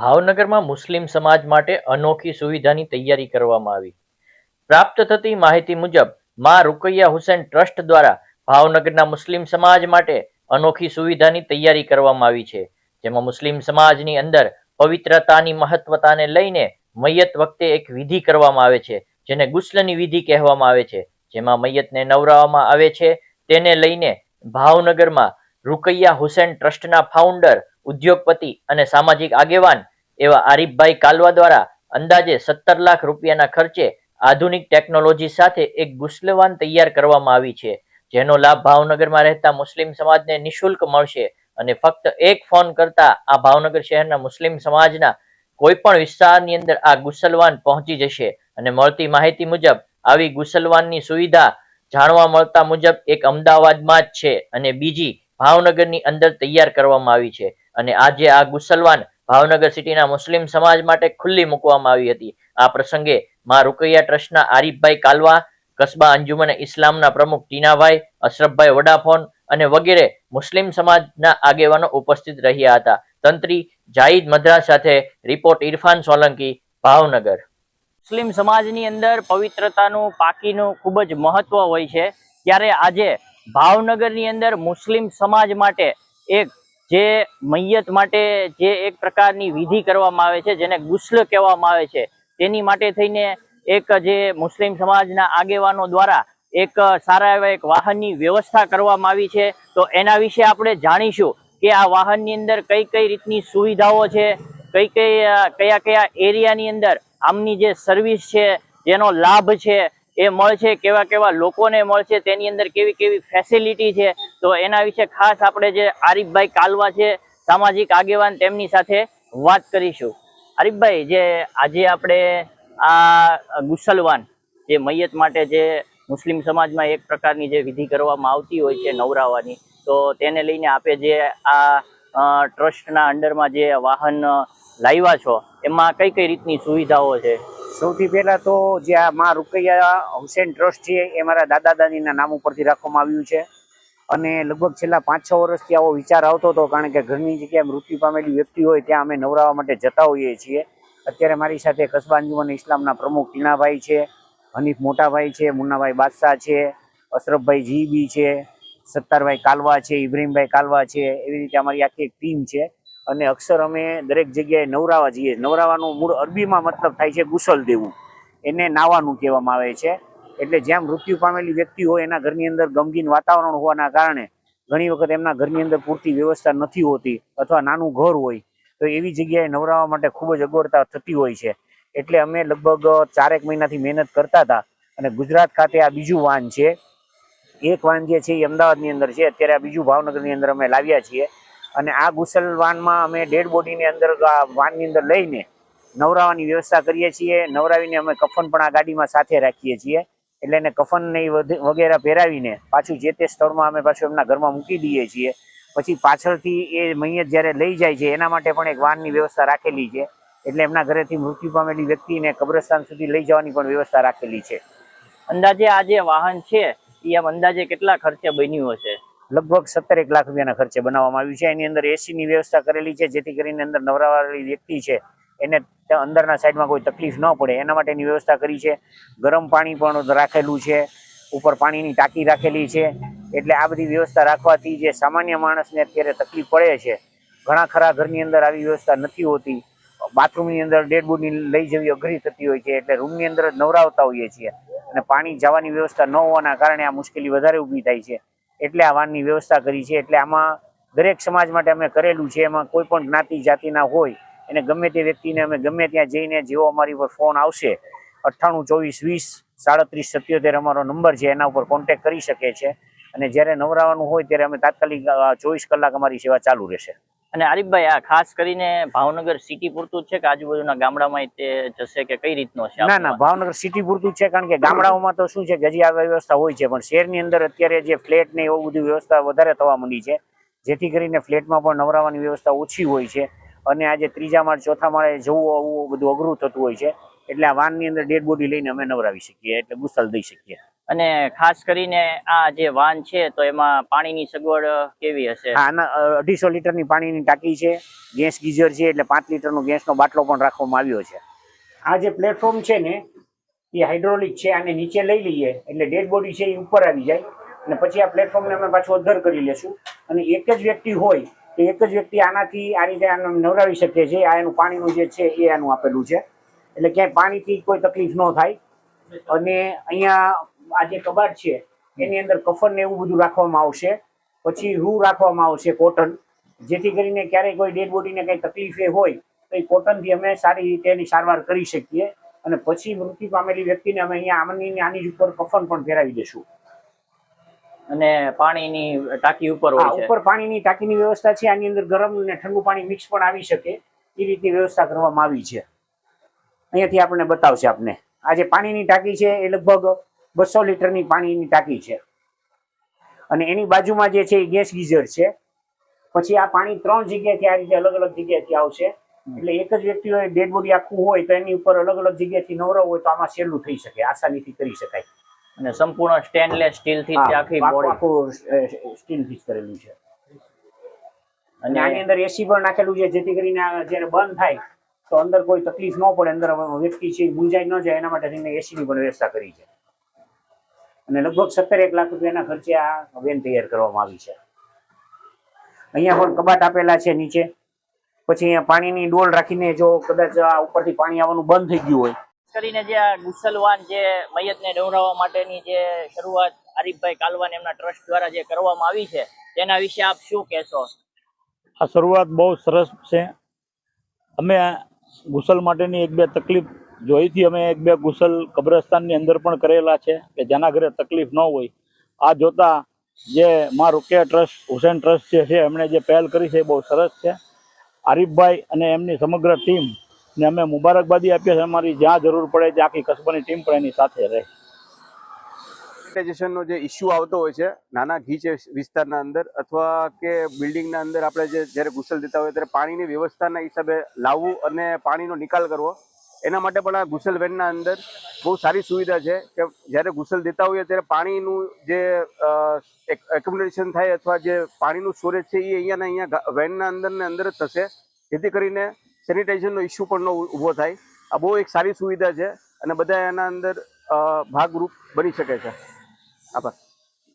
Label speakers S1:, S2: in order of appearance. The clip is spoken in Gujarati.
S1: ભાવનગરમાં મુસ્લિમ સમાજ માટે અનોખી સુવિધાની તૈયારી કરવામાં આવી. પ્રાપ્ત થતી માહિતી મુજબ, માં રૂકૈયા હુસેન ટ્રસ્ટ દ્વારા ભાવનગરના મુસ્લિમ સમાજ માટે અનોખી સુવિધાની તૈયારી કરવામાં આવી છે, જેમાં મુસ્લિમ સમાજની અંદર પવિત્રતાની મહત્વતાને લઈને મૈયત વખતે એક વિધિ કરવામાં આવે છે, જેને ગુસ્લની વિધિ કહેવામાં આવે છે, જેમાં મૈયતને નવરાવવામાં આવે છે, તેને લઈને ભાવનગરમાં રૂકૈયા હુસેન ટ્રસ્ટના ફાઉન્ડર ઉદ્યોગપતિ અને સામાજિક આગેવાન એવા આરીફભાઈ કાલવા દ્વારા અંદાજે સત્તર લાખ રૂપિયાના ખર્ચે આધુનિક ટેકનોલોજી સાથે એક ગુસ્લવાન તૈયાર કરવામાં આવી છે, જેનો લાભ ભાવનગરમાં રહેતા મુસ્લિમ સમાજને નિશુલ્ક મળશે અને ફક્ત એક ફોન કરતા આ ભાવનગર શહેરના મુસ્લિમ સમાજના કોઈ પણ વિસ્તારની અંદર આ ગુસલવાન પહોંચી જશે અને મળતી માહિતી મુજબ આવી ગુસલવાનની સુવિધા જાણવા મળતા મુજબ એક અમદાવાદમાં જ છે અને બીજી ભાવનગરની અંદર તૈયાર કરવામાં આવી છે. અને આજે આ ગુસલવાન ભાવનગર સિટીના મુસ્લિમ સમાજ માટે ખુલ્લી મૂકવામાં આવી હતી. આ પ્રસંગે માં રૂકૈયા ટ્રસ્ટના આરીફભાઈ કાલવા, કસ્બા અંજુમન ઇસ્લામના પ્રમુખ ટીનાભાઈ, અશરફભાઈ વડાફોન અને વગેરે મુસ્લિમ સમાજના આગેવાનો ઉપસ્થિત રહ્યા હતા. તંત્રી જાહિદ મદ્રાસ સાથે રિપોર્ટ ઇરફાન સોલંકી, ભાવનગર. મુસ્લિમ સમાજની અંદર પવિત્રતાનું, પાકીનું ખૂબ જ મહત્વ હોય છે. ત્યારે આજે ભાવનગરની અંદર મુસ્લિમ સમાજ માટે એક જે મૈયત માટે જે એક પ્રકારની વિધિ કરવામાં આવે છે, જેને ગુસ્લ કહેવામાં આવે છે, તેની માટે થઈને એક જે મુસ્લિમ સમાજના આગેવાનો દ્વારા એક સારા એવા એક વાહનની વ્યવસ્થા કરવામાં આવી છે. તો એના વિશે આપણે જાણીશું કે આ વાહનની અંદર કઈ કઈ રીતની સુવિધાઓ છે, કઈ કઈ કયા કયા એરિયાની અંદર આમની જે સર્વિસ છે, જેનો લાભ છે એ મળશે, કેવા કેવા લોકોને મળશે, તેની અંદર કેવી કેવી ફેસિલિટી છે. તો એના વિશે ખાસ આપણે જે આરીફભાઈ કાલવા છે, સામાજિક આગેવાન તેમની સાથે વાત કરીશું. આરીફભાઈ, જે આજે આપણે આ ગુસલવાન, જે મૈયત માટે જે મુસ્લિમ સમાજમાં એક પ્રકારની જે વિધિ કરવામાં આવતી હોય છે નવરાવાની, તો તેને લઈને આપે જે આ ટ્રસ્ટના અંડરમાં જે વાહન લાવ્યા છો? એમાં કઈ કઈ રીતની સુવિધાઓ છે?
S2: સૌથી પહેલા તો જે આ મા રૂકૈયા હુસેન ટ્રસ્ટ છે, એ મારા દાદા દાદીના નામ ઉપરથી રાખવામાં આવ્યું છે. અને લગભગ છેલ્લા પાંચ છ વર્ષથી આવો વિચાર આવતો હતો, કારણ કે ઘરની જગ્યાએ મૃત્યુ પામેલી વ્યક્તિ હોય, ત્યાં અમે નવરાવા માટે જતા હોઈએ છીએ. અત્યારે મારી સાથે કસ્બા અંજુમન ઇસ્લામના પ્રમુખ ટીણાભાઈ છે, હનીફ મોટાભાઈ છે, મુન્નાભાઈ બાદશાહ છે, અશરફભાઈ જીબી છે, સત્તારભાઈ કાલવા છે, ઇબ્રાહીમભાઈ કાલવા છે, એવી રીતે અમારી આખી એક ટીમ છે. અને અક્ષર અમે દરેક જગ્યાએ નવરાવા જઈએ. નવરાવાનું મૂળ અરબીમાં મતલબ થાય છે ગુસલ દેવું. એને નાવાનું કહેવામાં આવે છે. એટલે જ્યાં મૃત્યુ પામેલી વ્યક્તિ હોય, એના ઘરની અંદર ગમગીન વાતાવરણ હોવાના કારણે ઘણી વખત એમના ઘરની અંદર પૂરતી વ્યવસ્થા નથી હોતી અથવા નાનું ઘર હોય, તો એવી જગ્યાએ નવરાવા માટે ખૂબ જ અગવડતા થતી હોય છે. એટલે અમે લગભગ ચારેક મહિનાથી મહેનત કરતા હતા અને ગુજરાત ખાતે આ બીજું વાન છે. એક વાન જે છે એ અમદાવાદની અંદર છે. અત્યારે આ બીજું ભાવનગરની અંદર અમે લાવ્યા છીએ. અને આ ગુસલ વાનમાં અમે ડેડ બોડીની અંદર વાનની અંદર લઈને નવરાવાની વ્યવસ્થા કરીએ છીએ. નવરાવીને અમે કફન પણ આ ગાડીમાં સાથે રાખીએ છીએ. એટલે એને કફન વગેરે પહેરાવીને પાછું જે તે સ્થળમાં અમે પાછું એમના ઘરમાં મૂકી દઈએ છીએ. પછી પાછળથી એ મૈયત જ્યારે લઈ જાય છે, એના માટે પણ એક વાનની વ્યવસ્થા રાખેલી છે. એટલે એમના ઘરેથી મૃત્યુ પામેલી વ્યક્તિને કબ્રસ્તાન સુધી લઈ જવાની પણ વ્યવસ્થા રાખેલી છે.
S1: અંદાજે આ જે વાહન છે એ આમ અંદાજે કેટલા ખર્ચે બન્યું હશે?
S2: લગભગ સત્તર એક લાખ રૂપિયાના ખર્ચે બનાવવામાં આવ્યું છે. એની અંદર એસીની વ્યવસ્થા કરેલી છે, જેથી કરીને અંદર નવરાવાળી વ્યક્તિ છે, એને અંદરના સાઈડમાં કોઈ તકલીફ ન પડે. એના માટેની વ્યવસ્થા કરી છે. ગરમ પાણી પણ રાખેલું છે. ઉપર પાણીની ટાંકી રાખેલી છે. એટલે આ બધી વ્યવસ્થા રાખવાથી જે સામાન્ય માણસને અત્યારે તકલીફ પડે છે, ઘણા ખરા ઘરની અંદર આવી વ્યવસ્થા નથી હોતી. બાથરૂમની અંદર ડેડ લઈ જવી અઘરી થતી હોય છે. એટલે રૂમની અંદર જ નવરાવતા હોઈએ છીએ. અને પાણી જવાની વ્યવસ્થા ન હોવાના કારણે આ મુશ્કેલી વધારે ઊભી થાય છે. એટલે આ વાનની વ્યવસ્થા કરી છે. એટલે આમાં દરેક સમાજ માટે અમે કરેલું છે. એમાં કોઈ પણ જ્ઞાતિ જાતિના હોય, એને ગમે તે વ્યક્તિને અમે ગમે ત્યાં જઈને જેવો અમારી ઉપર ફોન આવશે, અઠ્ઠાણું, ચોવીસ, વીસ, સાડત્રીસ, સત્યોતેર અમારો નંબર છે, એના ઉપર કોન્ટેક્ટ કરી શકે છે. અને જ્યારે નવરાવાનું હોય, ત્યારે અમે તાત્કાલિક ચોવીસ કલાક અમારી સેવા ચાલુ રહેશે.
S1: અને આરીફભાઈ આ ખાસ કરીને ભાવનગર સિટી પૂરતું જ છે કે આજુબાજુના ગામડામાં તે જશે કે કઈ રીતનો છે
S2: ના ના ભાવનગર સિટી પૂરતું છે કારણ કે ગામડાઓમાં તો શું છે કે હજી આ વ્યવસ્થા હોય છે પણ શહેરની અંદર અત્યારે જે ફ્લેટ ને એવું બધું વ્યવસ્થા વધારે થવા માંડી છે જેથી કરીને ફ્લેટમાં પણ નવરાવાની વ્યવસ્થા ઓછી હોય છે અને આજે ત્રીજા માળ ચોથા માળે જવું આવવું બધું અઘરું થતું હોય છે એટલે આ વાનની અંદર ડેડ બોડી લઈને અમે નવરાવી શકીએ એટલે ગુસલ દઈ શકીએ.
S1: અને ખાસ કરીને આ જે વાન છે, તો એમાં પાણીની સગવડ કેવી હશે?
S2: આના અઢીસો લીટરની પાણીની ટાંકી છે, ગેસ ગીઝર છે, એટલે પાંચ લીટરનો ગેસનો બાટલો પણ રાખવામાં આવ્યો છે. આ જે પ્લેટફોર્મ છે ને, એ હાઇડ્રોલિક છે, આને નીચે લઈ લઈએ, એટલે ડેડ બોડી છે એ ઉપર આવી જાય, અને પછી આ પ્લેટફોર્મને અમે પાછું અધર કરી લેશું. અને એક જ વ્યક્તિ હોય, તો એક જ વ્યક્તિ આનાથી આ રીતે આને નવરાવી શકે છે, આ એનું પાણીનું જે છે, એ આનું આપેલું છે. એટલે ક્યાંય પાણીથી કોઈ તકલીફ ન થાય. અને અહીંયા આ જે કબાટ છે એની અંદર કફન ને એવું બધું રાખવામાં આવશે. પછી રૂ રાખવામાં આવશે કોટન. જેથી કરીને ક્યારેય કોઈ ડેડ બોડીને કંઈ તકલીફ એ હોય તો એ કોટનથી અમે સારી રીતે એની સારવાર કરી શકીએ. અને પછી મૃત્યુ પામેલી વ્યક્તિને અમે અહીંયા આમની આની ઉપર કફન પણ ફેરાવી દઈશું
S1: અને પાણીની ટાંકી ઉપર હોય છે.
S2: ઉપર પાણીની ટાંકીની વ્યવસ્થા છે આની અંદર ગરમ અને ઠંડુ પાણી મિક્સ પણ આવી શકે. એ રીતની વ્યવસ્થા કરવામાં આવી છે. અહીંયાથી આપણને બતાવશે આપને. આ જે પાણીની ટાંકી છે એ લગભગ બસો લીટરની પાણીની ટાંકી છે. અને એની બાજુમાં જે છે એ ગેસ ગીઝર છે. પછી આ પાણી ત્રણ જગ્યાએથી આ રીતે અલગ અલગ જગ્યાએથી આવશે. એટલે એક જ વ્યક્તિ હોય ડેડ બોડી આખું હોય તો એની ઉપર અલગ અલગ જગ્યાએથી નવરો હોય તો આમાં સહેલું થઈ શકે આસાનીથી કરી શકાય.
S1: અને સંપૂર્ણ સ્ટેનલેસ સ્ટીલથી આખી બોડી.
S2: આખું સ્ટીલથી કરેલું છે. અને આની અંદર એસી પણ નાખેલું છે જેથી કરીને જ્યારે બંધ થાય તો અંદર કોઈ તકલીફ ન પડે અંદર વ્યક્તિ છે મૂંઝાઈ ન જાય એના માટે એસી ની પણ વ્યવસ્થા કરી છે. અને લગભગ સત્તર એક લાખ રૂપિયાના ખર્ચે આ વેન તૈયાર કરવામાં આવી છે. અહીંયા પણ કબાટ આપેલા છે નીચે. પછી અહીંયા પાણીની ડોલ રાખીને જો કદાચ આ ઉપરથી પાણી આવવાનું બંધ થઈ ગયું હોય.
S1: કરીને જે આ ગુસલવાન જે મયતને ડવરાવવા માટેની જે શરૂઆત આરીફભાઈ કાલવાન એમના ટ્રસ્ટ દ્વારા જે કરવામાં આવી છે તેના વિશે આપ શું કહેશો?
S3: આ શરૂઆત બહુ સરસ છે. અમે ગુસલ માટેની એક બે તકલીફ જોઈથી અમે એક બે ગુસલ કબ્રસ્તાનની અંદર પણ કરેલા છે કે જેના ઘરે તકલીફ ન હોય. આ જોતા જે માં રૂકિયા ટ્રસ્ટ, હુસેન ટ્રસ્ટ જે છે, એમણે જે પહેલ કરી છે એ બહુ સરસ છે. આરીફભાઈ અને એમની સમગ્ર ટીમ ને અમે મુબારકબાદી આપીએ છીએ. અમારી જ્યાં જરૂર પડે ત્યાં આખી કસ્બાની ટીમ પણ એની સાથે રહે.
S4: સેનિટાઇઝેશનનો જે ઇસ્યુ આવતો હોય છે, નાના ગીચ વિસ્તારના અંદર અથવા કે બિલ્ડિંગના અંદર આપણે જે જ્યારે ગુસલ દેતા હોય ત્યારે પાણીની વ્યવસ્થાના હિસાબે લાવવું અને પાણીનો નિકાલ કરવો એના માટે પણ આ ગુસલ વેનના અંદર બહુ સારી સુવિધા છે કે જ્યારે ગુસલ દેતા હોઈએ ત્યારે પાણીનું જે એકોમોડેશન થાય અથવા જે પાણીનું સ્ટોરેજ છે એ અહીંયાના અહીંયા વેનના અંદર ને અંદર જ થશે. જેથી કરીને સેનિટાઇઝરનો ઇસ્યુ પણ ન ઊભો થાય. આ બહુ એક સારી સુવિધા છે અને બધા એના અંદર ભાગરૂપ બની શકે છે. આભાર.